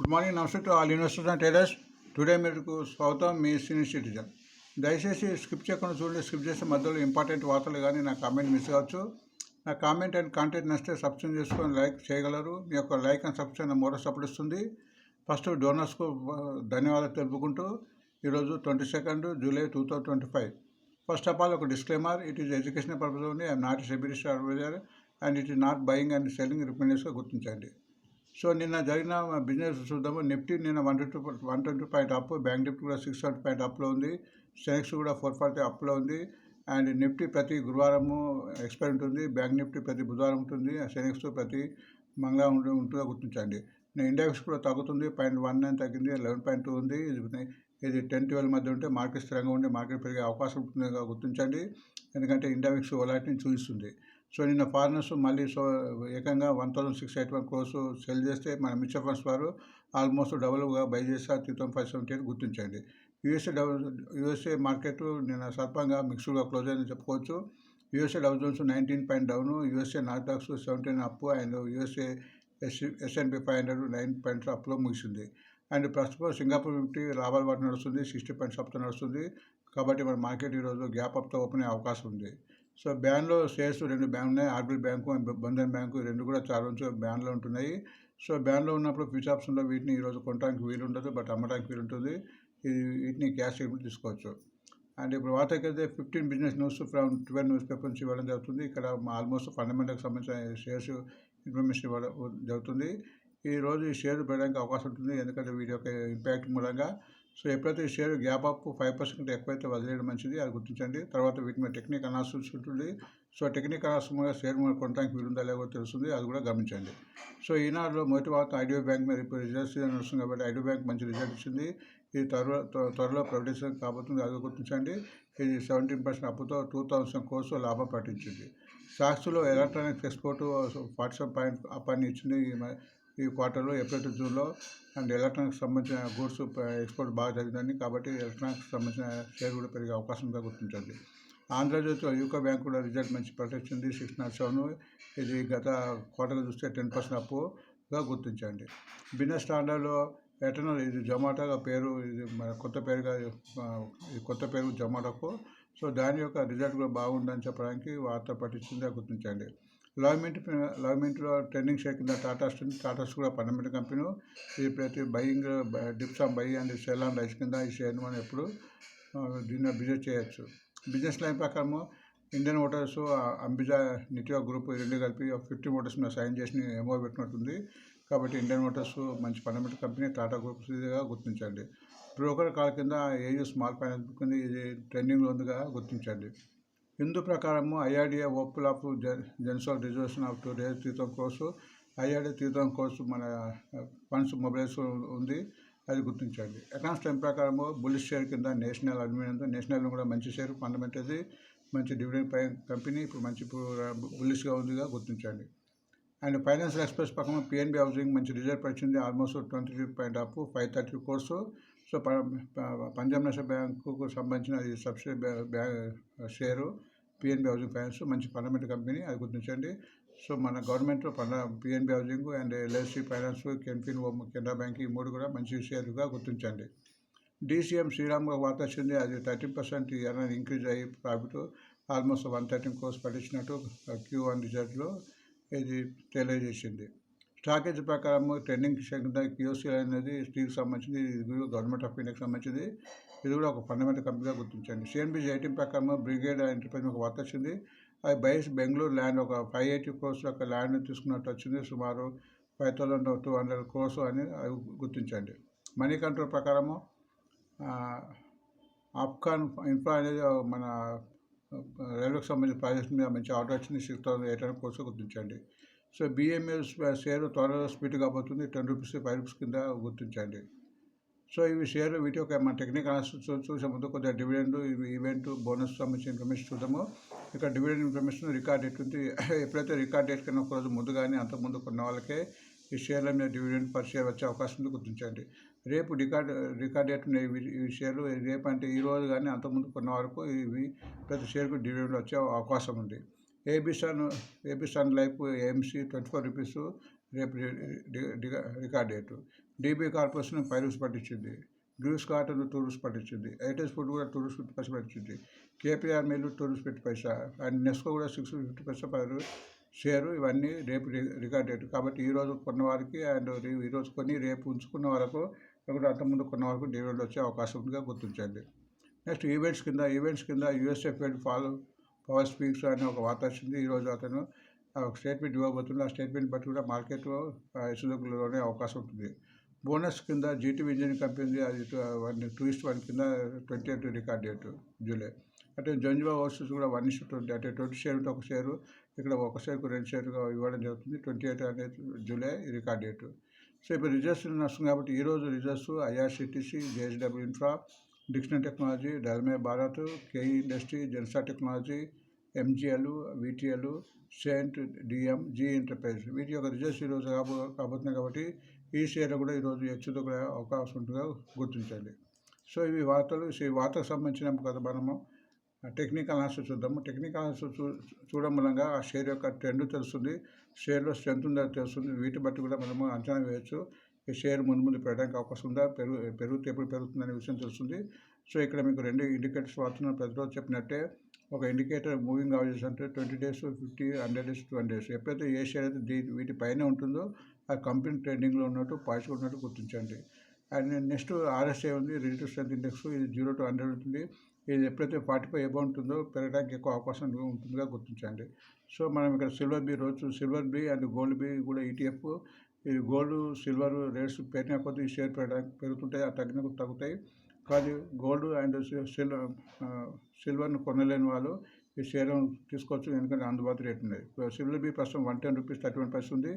Good morning నమస్తే to all university and tailors today మీకు స్వాగతం. మీ సీనియర్ సిటిజన్ దయచేసి స్కిప్ చేయకుండా చూడండి. స్కిప్ చేసే మధ్యలో ఇంపార్టెంట్ వార్తలు కానీ నా కామెంట్ మిస్ కావచ్చు. నా కామెంట్ అండ్ కాంటెంట్ నచ్చితే సబ్స్క్రైబ్ చేసుకొని లైక్ చేయగలరు. మీ యొక్క లైక్ అండ్ సబ్స్క్రైబ్ మూడో సపోర్ట్ ఇస్తుంది. ఫస్ట్ డోనర్స్కు ధన్యవాదాలు తెలుపుకుంటూ ఈరోజు twenty second July two thousand twenty five first of all ఒక disclaimer it is education purpose only I'm not SEBI list advisor and it is not buying and selling రికమెండేషన్గా గుర్తించండి. So నిన్న జరిగిన business చూద్దాము. Nifty నిన్న one twenty one twenty point up bank Nifty కూడా six hundred point అప్లో ఉంది. Sensex కూడా four forty అప్లో ఉంది. అండ్ నిఫ్టీ ప్రతి గురువారము ఎక్స్పైర్ ఉంటుంది. బ్యాంక్ నిఫ్టీ ప్రతి బుధవారం ఉంటుంది. సెనెక్స్ ప్రతి మంగళవారం ఉంటుంది ఉంటుందో గుర్తించండి. నేను ఇండెక్స్ కూడా తగ్గుతుంది. పాయింట్ వన్ నైన్ తగ్గింది. లెవెన్ పాయింట్ టూ ఉంది. ఇది ఇది టెన్ ట్వెల్వ్ మధ్య ఉంటే మార్కెట్ స్థిరంగా ఉండి మార్కెట్ పెరిగే అవకాశం ఉంటుందిగా గుర్తించండి. ఎందుకంటే ఇండెక్స్ ఓలాటిని చూపిస్తుంది సో నిన్న ఫారినర్స్ మళ్ళీ సో ఏకంగా one thousand six eight one crores sell చేస్తే మన మ్యూచువల్ ఫండ్స్ వారు ఆల్మోస్ట్ డబుల్గా బై చేస్తారు three thousand five seventy eight గుర్తించండి. యూఎస్ఏ డబుల్ యూఎస్ఏ మార్కెట్ నిన్న స్వల్పంగా మిక్స్డ్గా క్లోజ్ అయిందని చెప్పుకోవచ్చు. USA double Jones nineteen point down USA Nasdaq seventeen up and USA S S and P five hundred nine points అప్లో ముగిసింది. And ప్రస్తుతం Singapore Nifty లాభాల పాటు నడుస్తుంది సిక్స్టీ పాయింట్స్ అప్తో నడుస్తుంది. కాబట్టి మన మార్కెట్ ఈరోజు గ్యాప్ అప్తో ఓపెన్ అయ్యే అవకాశం ఉంది. సో బ్యాన్లో షేర్స్ రెండు బ్యాన్ ఉన్నాయి. ఆర్బిఎల్ బ్యాంకు బంధన్ బ్యాంకు రెండు కూడా చాలా రోజు బ్యాన్లో ఉంటున్నాయి. సో బ్యాన్లో ఉన్నప్పుడు ఫ్యూచర్ ఆప్షన్లో వీటిని ఈరోజు కొనడానికి వీలు ఉండదు బట్ అమ్మడానికి వీలు ఉంటుంది ఇది వీటిని క్యాష్ చేయకుండా తీసుకోవచ్చు. అండ్ ఇప్పుడు వార్తకైతే fifteen business news from twelve news paper నుంచి ఇవ్వడం జరుగుతుంది. ఇక్కడ ఆల్మోస్ట్ ఫండమెంటల్కి సంబంధించిన షేర్స్ ఇన్ఫర్మేషన్ ఇవ్వడం జరుగుతుంది. ఈరోజు ఈ షేర్ పెట్టడానికి అవకాశం ఉంటుంది. ఎందుకంటే వీటి యొక్క ఇంపాక్ట్ మూలంగా సో ఎప్పుడైతే ఈ share gap up five percent ఎక్కువైతే వదిలేయడం మంచిది అది గుర్తించండి. తర్వాత వీటి మీద టెక్నిక్ అనాలిసిస్ ఉంటుంది. సో టెక్నిక్ అనాలిసిస్ షేర్ మీద కొనడానికి వీలుందా లేదో తెలుస్తుంది అది కూడా గమనించండి. సో ఈనాడులో మొదటి వార్త ఐడియో బ్యాంక్ మీద ఇప్పుడు రిజల్ట్స్ వస్తుంది కాబట్టి ఐడియో బ్యాంక్ మంచి రిజల్ట్ ఇచ్చింది. ఇది త్వరలో త్వరలో ప్రకటించడం కాబోతుంది అది గుర్తించండి. ఇది సెవెంటీన్ పర్సెంట్ అప్పుతో టూ థౌసండ్ కోర్సు లాభం ప్రకటించింది సాక్స్లో electronics export forty seven point up అని ఇచ్చింది. ఈ క్వార్టర్లో ఏప్రిల్ టు జూన్లో అండ్ ఎలక్ట్రానిక్స్ సంబంధించిన గూడ్స్ ఎక్స్పోర్ట్ బాగా జరిగిందని కాబట్టి ఎలక్ట్రానిక్స్ సంబంధించిన షేర్ కూడా పెరిగే అవకాశం గుర్తించండి. ఆంధ్రజ్యోతిలో యూకో బ్యాంక్ కూడా రిజల్ట్ మంచి ప్రకటించింది సిక్స్ నాట్ సెవెన్ ఇది గత క్వార్టర్లో చూస్తే టెన్ పర్సెంట్ అప్పుగా గుర్తించండి. బిజినెస్ స్టాండర్డ్లో ఎటర్నల్ ఇది జొమాటోగా పేరు ఇది మన కొత్త పేరుగా ఈ కొత్త పేరు జొమాటోకు. సో దాని యొక్క రిజల్ట్ కూడా బాగుందని చెప్పడానికి వార్త పట్టించింది గుర్తించండి. లవ్మెంట్ లవ్మెంట్లో ట్రెండింగ్ షేర్ కింద టాటా స్టీల్ టాటాస్ కూడా ఫండమెంటల్ కంపెనీ ఈ ప్రతి బయింగ్ డిప్సామ్ బై అండ్ సెల్ రైస్ కింద ఈ షేర్ మనం ఎప్పుడు దీన్ని బిజినెస్ చేయొచ్చు. బిజినెస్ లైన్ ప్రకారము ఇండియన్ మోటార్స్ అంబిజా నిటియా గ్రూప్ రెండు కలిపి ఫిఫ్టీ మోటార్స్ మీద సైన్ చేసి ఏమో పెట్టినట్టుంది. కాబట్టి ఇండియన్ మోటార్స్ మంచి ఫండమెంటల్ కంపెనీ టాటా గ్రూప్ ఇదిగా గుర్తించండి. బ్రోకర్ కాల్ కింద ఏయూ స్మాల్ ఫైనాన్స్ కింద ఇది ట్రెండింగ్లో ఉందిగా గుర్తించండి. హిందూ ప్రకారము ఐఆర్డిఏ ఓపుల్ ఆఫ్ జెన్సల్ రిజర్వేషన్ ఆఫ్ టూ డేస్ తీర్థం కోర్సు ఐఆర్డీ తీర్థం కోర్సు మన ఫండ్స్ మొబైల్స్ ఉంది. అది గుర్తించండి. అకౌంట్స్ టైం ప్రకారము బుల్లిష్ షేర్ కింద నేషనల్ అడ్మిన్ నేషనల్ కూడా మంచి షేర్ ఫండమెంటల్ మంచి డివిడెండ్ పై కంపెనీ ఇప్పుడు మంచి బుల్లిష్గా ఉందిగా గుర్తించండి. అండ్ ఫైనాన్షియల్ ఎక్స్ప్రెస్ పక్కన పిఎన్బి హౌసింగ్ మంచి రిజల్ట్ వచ్చింది almost twenty three point up five thirty crores. So Punjab national బ్యాంకుకు సంబంధించిన ఈ సబ్సిడీ బ్యా షేరు పిఎన్బి హౌసింగ్ ఫైనాన్స్ మంచి ఫండమెంటల్ కంపెనీ అది గుర్తించండి. సో మన గవర్నమెంట్ పండ PNB housing and LIC finance Canfin Canara bank ఈ మూడు కూడా మంచి షేర్గా గుర్తించండి. డీసీఎం శ్రీరామ్ వార్త వచ్చింది అది థర్టీ పర్సెంట్ ఎర్నర్ ఇంక్రీజ్ అయ్యి profit almost one thirteen crores పట్టించినట్టు Q one రిజల్ట్లో ఇది తెలియజేసింది. స్టాకేజ్ ప్రకారం ట్రెండింగ్ కింద అనేది స్టీల్కి సంబంధించింది ఇది గవర్నమెంట్ ఆఫ్ ఇండియాకి సంబంధించింది. ఇది కూడా ఒక ఫండమెంటల్ కంపెనీగా గుర్తించండి. సిఎన్బిజ్ ఐటీ ప్రకారం బ్రిగేడ్ ఎంటర్ప్రైజ్ ఒక వార్త వచ్చింది. అది బైస్ బెంగళూరు ల్యాండ్ ఒక ఫైవ్ ఎయిటీ క్రోర్స్ యొక్క ల్యాండ్ తీసుకున్నట్టు వచ్చింది. సుమారు five thousand two hundred crores అని అవి గుర్తించండి. మనీ కంట్రోల్ ప్రకారము ఆఫ్ఘాన్ ఇన్ఫ్రా అనేది మన రైల్వేకి సంబంధించిన ప్రాజెక్ట్ మీద మంచి ఆర్డర్ వచ్చింది. Six thousand eight hundred crores గుర్తించండి. సో బిఎంఎస్ షేర్ త్వరలో స్పీడ్ కాబోతుంది. టెన్ రూపీస్ ఫైవ్ రూపీస్ కింద గుర్తించండి. సో ఇవి షేర్ వీటి యొక్క మన టెక్నిక్ అనాలిసిస్ చూసే ముందు కొద్దిగా డివిడెండ్ ఈవెంట్ బోనస్ సంబంధించిన ఇన్ఫర్మేషన్ చూద్దాము. ఇక్కడ డివిడెండ్ ఇన్ఫర్మేషన్ రికార్డ్ డేట్ ఉంది. ఎప్పుడైతే రికార్డ్ డేట్ కన్నా ఒక రోజు ముందు కానీ అంత కొన్న వాళ్ళకే ఈ షేర్ల మీద డివిడెండ్ పర్ షేర్ వచ్చే అవకాశం ఉంది. గుర్తించండి. రేపు రికార్డ్ రికార్డ్ డేట్ ఉన్నాయి ఈ షేర్లు రేపు అంటే ఈ రోజు కానీ అంతకుముందు కొన్న వరకు ఇవి ప్రతి షేర్కు డివిడెండ్ వచ్చే అవకాశం ఉంది. ఏబిసన్ ఏబిసన్ life MC twenty four rupees రేపు record date. DB corporation five rupees పట్టించింది. డ్యూస్ కాటన్ టూ రూపీస్ పట్టించింది. ఎయిటెస్ ఫుడ్ కూడా two rupees fifty paisa పట్టించింది. KPR mill two rupees fifty paisa. And Nesco కూడా six fifty paisa per share. ఇవన్నీ రేపు record date. కాబట్టి ఈ రోజు కొన్న వారికి అండ్ ఈరోజు కొని రేపు ఉంచుకున్న వరకు లేకుంటే అంతకుముందు కొన్న వరకు డివిడెండ్ వచ్చే అవకాశం ఉందిగా గుర్తించండి. నెక్స్ట్ ఈవెంట్స్ కింద ఈవెంట్స్ కింద యూఎస్ఏ ఫాలో పవర్ స్పీక్స్ అనే ఒక వార్త వచ్చింది. ఈరోజు అతను ఆ ఒక స్టేట్మెంట్ ఇవ్వబోతుంది ఆ స్టేట్మెంట్ బట్టి కూడా మార్కెట్లో ఇసుదొక్కులలోనే అవకాశం ఉంటుంది. బోనస్ కింద జీటీ ఇంజిన్ కంపెనీ అది వన్ టూరిస్ట్ వన్ కింద twenty eight record date July అంటే జంజువా ఓవర్సీస్ కూడా వన్ ఇస్ట్ ట్వంటీ అంటే ట్వంటీ షేర్ ఒక షేరు ఇక్కడ ఒక షేర్కు రెండు షేర్గా ఇవ్వడం జరుగుతుంది. ట్వంటీ ఎయిట్ అనేది జూలై రికార్డ్ డేట్ సో ఇప్పుడు రిజర్వ్స్ నష్టం కాబట్టి ఈరోజు reserves IRCTC JSW infra dictionary technology డల్మే Bharat KE industry జెన్సా technology MGL VTL saint DM G enterprise వీటి యొక్క రిజల్ట్స్ ఈరోజు కాబో కాబోతున్నాయి కాబట్టి ఈ షేర్లు కూడా ఈరోజు హెచ్చుతగ్గే అవకాశం ఉంటుందిగా గుర్తించండి సో ఇవి వార్తలు. ఈ వార్తకు సంబంధించిన కదా మనము. టెక్నికల్ అనాలిసిస్ చూద్దాము. టెక్నికల్ అనాలిసిస్ చూ చూడడం మూలంగా ఆ షేర్ యొక్క ట్రెండ్ తెలుస్తుంది. షేర్లో స్ట్రెంత్ ఉందో తెలుస్తుంది. వీటి బట్టి కూడా మనము అంచనా వేయచ్చు. ఈ షేర్ ముందు ముందు పెరగడానికి అవకాశం ఉందా? పెరుగు పెరుగుతే ఎప్పుడు పెరుగుతుందనే విషయం తెలుస్తుంది. సో ఇక్కడ మీకు రెండు ఇండికేటర్స్ వాడుతున్నాను. ప్రతిరోజు చెప్పినట్టే ఒక ఇండికేటర్ మూవింగ్ అవరేజ్ అంటే twenty days fifty hundred days two hundred days ఎప్పుడైతే ఏ షేర్ అయితే దీ వీటి పైన ఉంటుందో ఆ కంపెనీ ట్రేడింగ్లో ఉన్నట్టు పాజిటివ్ ఉన్నట్టు గుర్తించండి. అండ్ నెక్స్ట్ ఆర్ఎస్ఏ ఉంది రిలేటివ్ స్ట్రెంత్ ఇండెక్స్ ఇది జీరో టు హండ్రెడ్ ఉంటుంది. ఇది ఎప్పుడైతే ఫార్టీ ఫైవ్ ఎబో ఉంటుందో పెరగడానికి ఎక్కువ అవకాశం ఉంటుందిగా గుర్తించండి. సో మనం ఇక్కడ సిల్వర్ బీ రోజు silver bees and gold bees కూడా ఈటీఎఫ్ ఇది గోల్డ్ సిల్వర్ రేట్స్ పెరిగిన కొద్దీ ఈ షేర్ పెరగడానికి పెరుగుతుంటాయి ఆ తగ్గిన తగ్గుతాయి. కానీ గోల్డ్ అండ్ సిల్వర్ సిల్వర్ను కొనలేని వాళ్ళు ఈ షేర్ తీసుకోవచ్చు ఎందుకంటే అందుబాటు రేట్ ఉంది సిల్వర్ బీ ప్రస్తుతం one ten rupees thirty one paise ఉంది.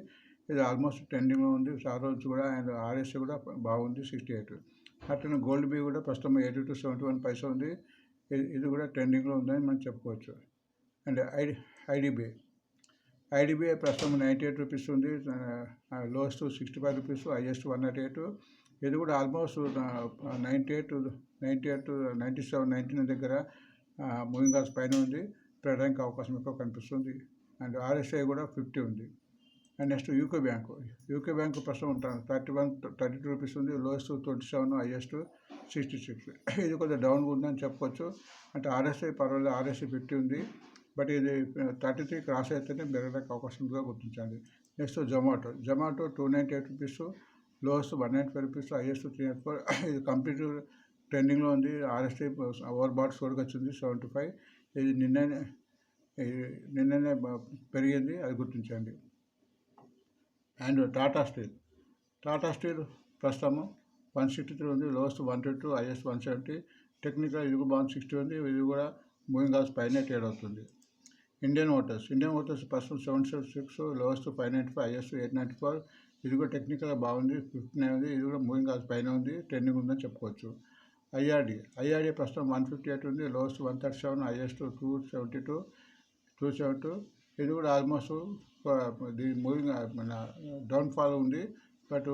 ఇది ఆల్మోస్ట్ ట్రెండింగ్లో ఉంది. సారోజ్ రోజు కూడా అండ్ ఆర్ఎస్ కూడా బాగుంది సిక్స్టీ ఎయిట్. అట్లనే గోల్డ్ బి కూడా ప్రస్తుతం eighty two seventy one paisa ఉంది. ఇది ఇది కూడా ట్రెండింగ్లో ఉందని మనం చెప్పుకోవచ్చు. అండ్ ఐడి ఐడిబిఐ ఐడిబిఐ ప్రస్తుతం నైంటీ ఎయిట్ రూపీస్ ఉంది. Lowest sixty five rupees highest one nought eight. ఇది కూడా almost ninety eight ninety eight ninety seven ninety nine దగ్గర మూవింగ్ ఆర్స్ పైన ఉంది. పెట్టడానికి అవకాశం ఎక్కువ కనిపిస్తుంది. అండ్ ఆర్ఎస్ఐ కూడా ఫిఫ్టీ ఉంది. And next UCO bank UK bank ప్రస్తుతం ఉంటాను thirty one thirty two rupees ఉంది. Lowest twenty seven highest sixty six ఇది కొద్దిగా డౌన్గా ఉందని చెప్పుకోవచ్చు అంటే ఆర్ఎస్ఐ పర్వాలేదు ఆర్ఎస్ఐ ఫిఫ్టీ ఉంది. బట్ ఇది థర్టీ త్రీ క్రాస్ అయితేనే పెరగడానికి అవకాశం ఉందిగా గుర్తించండి next Zomato Zomato two ninety eight rupees lowest one ninety five rupees highest three nine four. ఇది కంప్లీట్ ట్రెండింగ్లో ఉంది. ఆర్ఎస్టీ ఓవర్ బాట్ స్కోర్కి వచ్చింది సెవెంటీ ఫైవ్. ఇది నిన్ననే నిన్ననే పెరిగింది అది గుర్తించండి. And Tata Steel. Tata Steel ప్రస్తుతము వన్ సిక్స్టీ త్రీ ఉంది lowest one twenty two highest one seventy. Technical ఇది కూడా వన్ సిక్స్టీ ఉంది ఇది కూడా మూవింగ్ ఆల్స్ పైన ట్రేడ్ అవుతుంది. ఇండియన్ ఓటర్స్ ఇండియన్ ఓటర్స్ ప్రస్తుతం seven seven six lowest five ninety five highest eight ninety four. ఇది కూడా టెక్నికల్గా బాగుంది. ఫిఫ్టీ నైన్ ఉంది. ఇది కూడా మూవింగ్ కాల్స్ పైన ఉంది. ట్రెండింగ్ ఉందని చెప్పుకోవచ్చు. ఐఆర్డి ఐఆర్డి ప్రస్తుతం వన్ ఫిఫ్టీ ఎయిట్ ఉంది. Lowest one thirty seven highest two seventy two two seven two ఇది కూడా ఆల్మోస్ట్ దీని మూవింగ్ మన డౌన్ ఫాల్ ఉంది బట్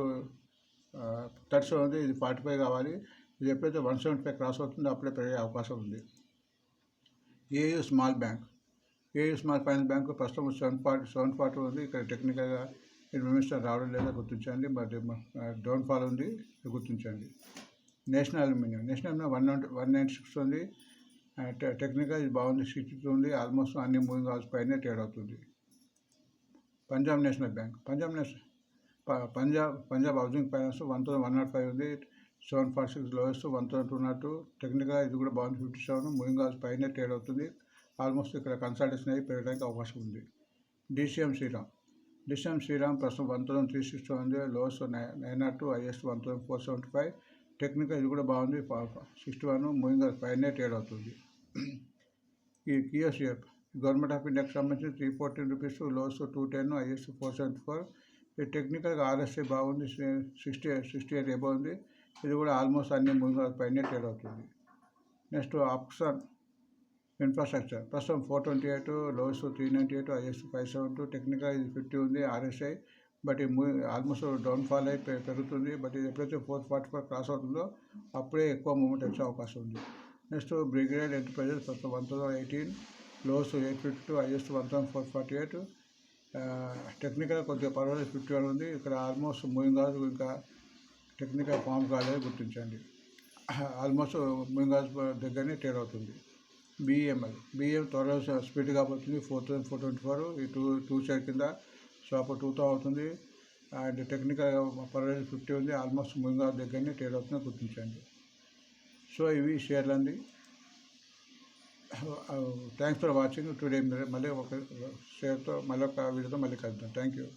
థర్టీ సెవెన్ ఉంది. ఇది ఫార్టీ ఫైవ్ కావాలి. ఇది ఎప్పుడైతే వన్ సెవెంటీ ఫైవ్ క్రాస్ అవుతుందో అప్పుడే పెరిగే అవకాశం ఉంది. AU Small Bank AU Small Finance Bank ప్రస్తుతం సెవెన్ ఫార్టీ సెవెన్ ఫార్టీ ఉంది. ఇక్కడ టెక్నికల్గా ఇన్ఫర్మేషన్ రావడం లేదా గుర్తించండి బట్ డౌన్ ఫాల్ ఉంది ఇది గుర్తించండి. National Aluminium National Aluminium one ninety one nine six ఉంది. టెక్నికల్ ఇది బాగుంది సిక్స్ ఉంది ఆల్మోస్ట్ అన్ని మూవింగ్ ఆల్స్ పైనే ట్రేడ్ అవుతుంది. Punjab National Bank Punjab National Punjab Punjab Housing Finance one thousand one nought five ఉంది seven forty six lowest one thousand two nought two. Technical ఇది కూడా బాగుంది ఫిఫ్టీ సెవెన్ మూవింగ్ ఆల్స్ పైనే trade అవుతుంది. Almost ఇక్కడ consultation అయ్యి పెరగడానికి అవకాశం ఉంది. డిసిఎం శ్రీరామ్ డిసిఎం శ్రీరామ్ ప్రస్తుతం వన్ థౌసండ్ త్రీ సిక్స్టీ ఉంది lowest nine nine nought two highest one thousand four seventy five technical ఇది కూడా బాగుంది సిక్స్టీ వన్ మూవింగ్ ఆల్స్ పైనే ట్రేడ్ అవుతుంది ఈ కియోసిఎఫ్ గవర్నమెంట్ ఆఫ్ ఇండియాకి సంబంధించి three fourteen rupees lows two ten is four seventy four ఇది టెక్నికల్గా ఆర్ఎస్ఐ బాగుంది సిక్స్టీ సిక్స్టీ ఎయిట్ ఎబో ఉంది ఇది కూడా ఆల్మోస్ట్ అన్ని ముందు పైన ట్రేడ్ అవుతుంది నెక్స్ట్ ఆప్షన్ ఇన్ఫ్రాస్ట్రక్చర్ ప్రస్తుతం four twenty eight lows three ninety eight is five seven two technical ఇది ఫిఫ్టీ ఉంది ఆర్ఎస్ఐ బట్ ఈ ఆల్మోస్ట్ డౌన్ ఫాల్ అయి పెరుగుతుంది. బట్ ఇది ఎప్పుడైతే ఫోర్ ఫార్టీ ఫైవ్ క్రాస్ అవుతుందో అప్పుడే ఎక్కువ మూమెంట్ వచ్చే అవకాశం ఉంది. నెక్స్ట్ బ్రిగేడ్ ఎంటర్ప్రైజెస్ ప్రస్తుతం one thousand eighteen lows eight fifty two highest one thousand four forty eight technical కొద్దిగా పర్వాలేదు ఫిఫ్టీ వన్ ఉంది. ఇక్కడ ఆల్మోస్ట్ మూవింగ్ కాదు ఇంకా టెక్నికల్ ఫామ్ కాలేదు గుర్తించండి. ఆల్మోస్ట్ మూవింగ్ దగ్గరనే ట్రేడ్ అవుతుంది. బిఎంఎల్ బిఎం త్వరగా స్పీడ్గా పోతుంది four thousand four twenty four. ఈ టూ టూ షేర్ కింద షాప్ టూ థౌసండ్ అవుతుంది. అండ్ టెక్నికల్ పర్వాలేదు ఫిఫ్టీ ఉంది. ఆల్మోస్ట్ ముందుగా దగ్గరనే ట్రేడ్ అవుతుంది గుర్తించండి. సో ఇవి షేర్లు అండి థ్యాంక్స్ ఫర్ వాచింగ్. టుడే మళ్ళీ ఒక షేర్తో మళ్ళీ ఒక వీడియోతో మళ్ళీ కలుద్దాం. Thank you.